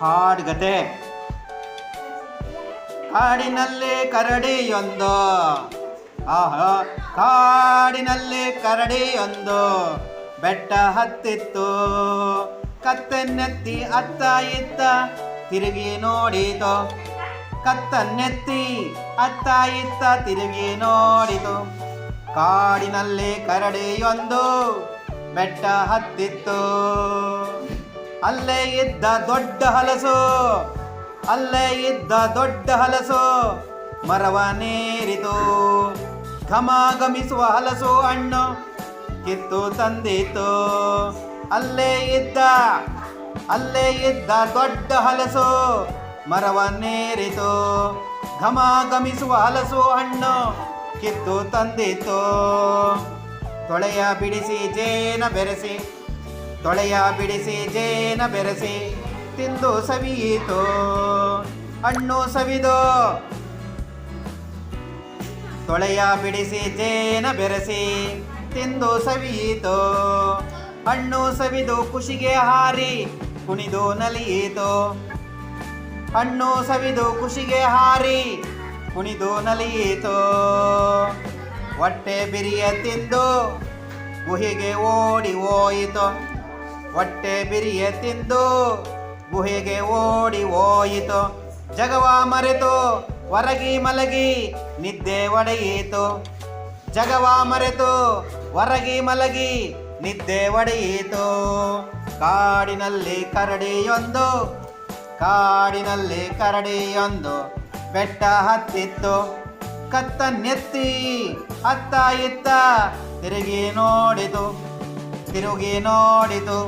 ಹಾಡುಗತೆ. ಕಾಡಿನಲ್ಲಿ ಕರಡಿಯೊಂದು. ಆಹಾ, ಕಾಡಿನಲ್ಲಿ ಕರಡಿಯೊಂದು. ಬೆಟ್ಟ ಹತ್ತಿತ್ತು. ಕತ್ತನ್ನೆತ್ತಿ ಅತ್ತ ಇತ್ತ ತಿರುಗಿ ನೋಡಿತು. ಕತ್ತನ್ನೆತ್ತಿ ಅತ್ತ ಇತ್ತ ತಿರುಗಿ ನೋಡಿತು. ಕಾಡಿನಲ್ಲಿ ಕರಡಿಯೊಂದು. ಬೆಟ್ಟ ಹತ್ತಿತ್ತು. ಅಲ್ಲೇ ಇದ್ದ ದೊಡ್ಡ ಹಲಸು, ಅಲ್ಲೇ ಇದ್ದ ದೊಡ್ಡ ಹಲಸು, ಮರವ ನೇರಿತು. ಘಮ ಗಮಿಸುವ ಹಲಸು ಹಣ್ಣು ಕಿತ್ತು ತಂದಿತು ಅಲ್ಲೇ ಇದ್ದ ಅಲ್ಲೇ ಇದ್ದ ದೊಡ್ಡ ಹಲಸು, ಮರವ ನೇರಿತು. ಘಮ ಗಮಿಸುವ ಹಲಸು ಹಣ್ಣು ಕಿತ್ತು ತಂದಿತು ತೊಳೆಯ ಬಿಡಿಸಿ ಜೇನ ಬೆರೆಸಿ ತೊಳೆಯ ಬಿಡಿಸಿ, ಜೇನ ಬೆರೆಸಿ, ತಿಂದು ಸವಿಯಿತು. ಹಣ್ಣು ಸವಿದು. ತೊಳೆಯ ಬಿಡಿಸಿ, ಜೇನ ಬೆರೆಸಿ, ತಿಂದು ಸವಿಯಿತು. ಹಣ್ಣು ಸವಿದು ಖುಷಿಗೆ ಹಾರಿ, ಕುಣಿದು ನಲಿಯಿತು. ಹಣ್ಣು ಸವಿದು ಖುಷಿಗೆ ಹಾರಿ, ಕುಣಿದು ನಲಿಯಿತು. ಹೊಟ್ಟೆ ಬಿರಿಯ ತಿಂದು, ಗುಹಿಗೆ ಓಡಿ ಹೋಯಿತು. ಹೊಟ್ಟೆ ಬಿರಿಯ ತಿಂದು ಗುಹೆಗೆ ಓಡಿ ಹೋಯಿತು. ಜಗವ ಮರೆತು, ಹೊರಗಿ ಮಲಗಿ ನಿದ್ದೆ ಒಡೆಯಿತು. ಜಗವ ಮರೆತು, ಹೊರಗಿ ಮಲಗಿ ನಿದ್ದೆ ಒಡೆಯಿತು. ಕಾಡಿನಲ್ಲಿ ಕರಡಿಯೊಂದು ಕಾಡಿನಲ್ಲಿ ಕರಡಿಯೊಂದು ಬೆಟ್ಟ ಹತ್ತಿತ್ತು. ಕತ್ತನ್ನೆತ್ತಿ ಅತ್ತ ಇತ್ತ ತಿರುಗಿ ನೋಡಿತು. ತಿರುಗಿ ನೋಡಿತು.